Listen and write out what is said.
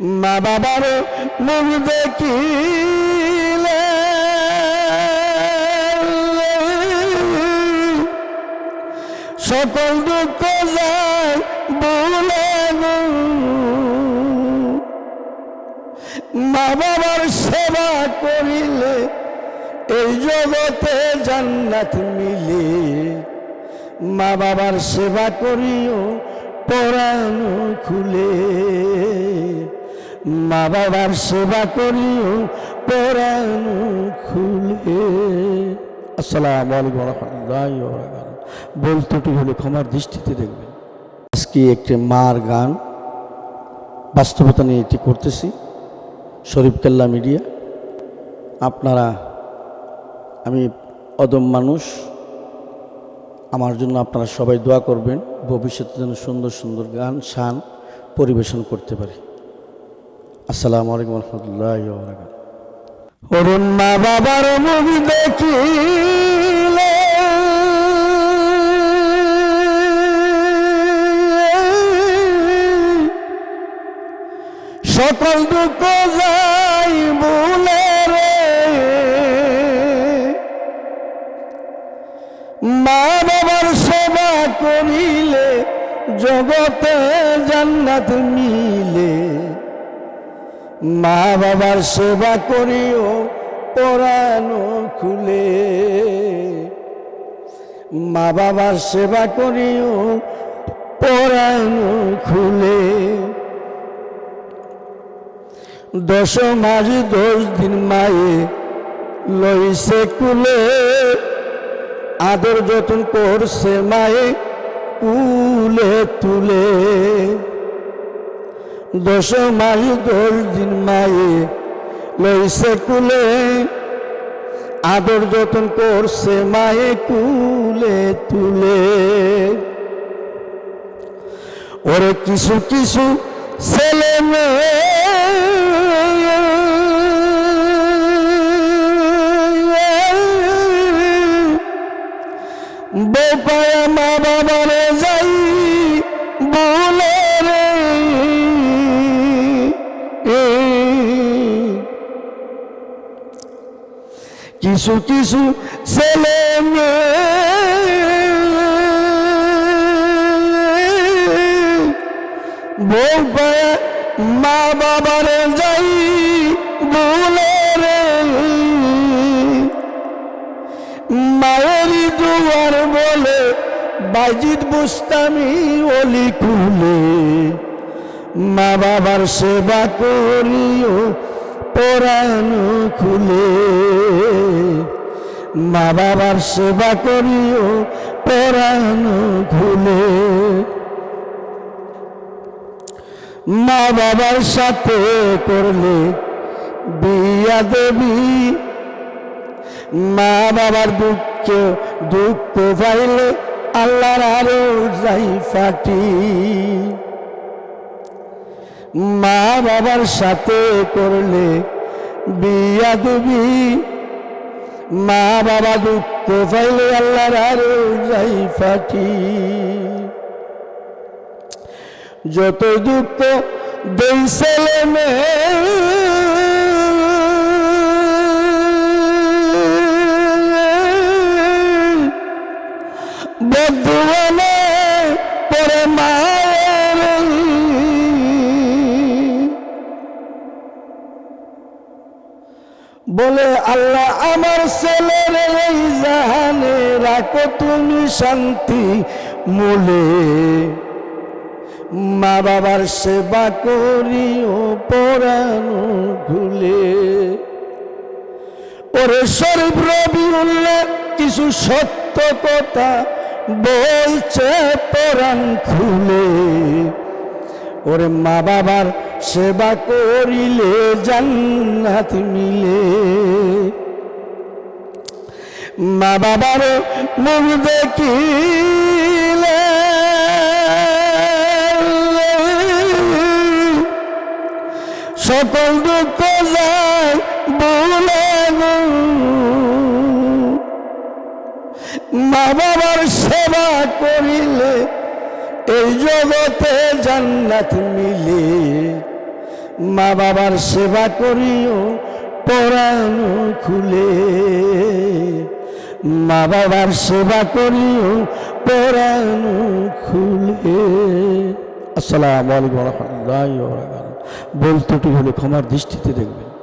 মা বাবার মুখ দেখিলে। সকল দুঃখ যায় বলে। মা বাবার সেবা করিলে এই জগতে জান্নাত মিলে। মা বাবার সেবা করিও পরানো খুলে। মা বাবার সেবা করিও পরানো খুলে। আসসালামু আলাইকুম রহমতুল্লাহি হলে ক্ষমার দৃষ্টিতে দেখবেন। আজকে একটি মার গান বাস্তবতা নিয়ে এটি করতেছি, শরীফ কেল্লা মিডিয়া। আপনারা, আমি অদম মানুষ, আমার জন্য আপনারা সবাই দোয়া করবেন, ভবিষ্যতে যেন সুন্দর সুন্দর গান, শান পরিবেশন করতে পারি। আসসালামু আলাইকুম রহমতুল্লাহ অরুণ মা বাবার মুখ দেখিলে, সকল দুঃখ যাই বলে মা বাবার সেবা করিলে, জগতে জান্নাত মিলে। মা বাবার সেবা করিও পরানো খুলে। মা বাবার সেবা করিও পরানো খুলে। দশ মাস দশ দিন মায়ে লইছে কুলে। আদর যতন করছে মায়ে কুলে তুলে। দশ মাস দশ দিন মায়ে লইছে কুলে। আদর যতন করছে মায়ে কুলে তুলে। ওরে কিছু কিছু ছেলে মেয়ে কিছু কিছু ছেলে বোপায় মা বাবারে যাই বলে রে। মায়েরই দুয়ার বলে বাজিদ বুস্তামি অলি খুলে। মা বাবার সেবা করিও পরানো খুলে, মা বাবার সেবা করিও পরানো খুলে। মা বাবার সাথে করলে বিয়া দেবী, মা বাবার দুঃখ দুঃখ পাইলে আল্লাহর আরও যাই ফাটি। মা বাবার সাথে করলে বিয়া দেবি। মা বাবা দুঃখ পাইলে আল্লাহর আরও যাই ফাটি। যত দুঃখ দেই মেয়ে বলে, আল্লাহ, আমার ছেলের এই জাহানে রাখো, তুমি শান্তি মূলে। মা বাবার সেবা করিও পরানো ভুলে। ওরে শরীফ রবি উল্লেখ কিছু সত্য কথা বলছে, পরাণ খুলে। ওরে মা বাবার সেবা করিলে জান্নাত মিলে। মা বাবার মুখ দেখিলে। সকল দুঃখ যায় বলে। মা বাবার সেবা করিলে এই জগতে জান্নাত মিলে। মা বাবার সেবা করিও, পরাণ খুলে। মা বাবার সেবা করিও, পরাণ খুলে। আসসালামু আলাইকুম রহমতুল্লাহ বলতে হলে ক্ষমার দৃষ্টিতে দেখবেন।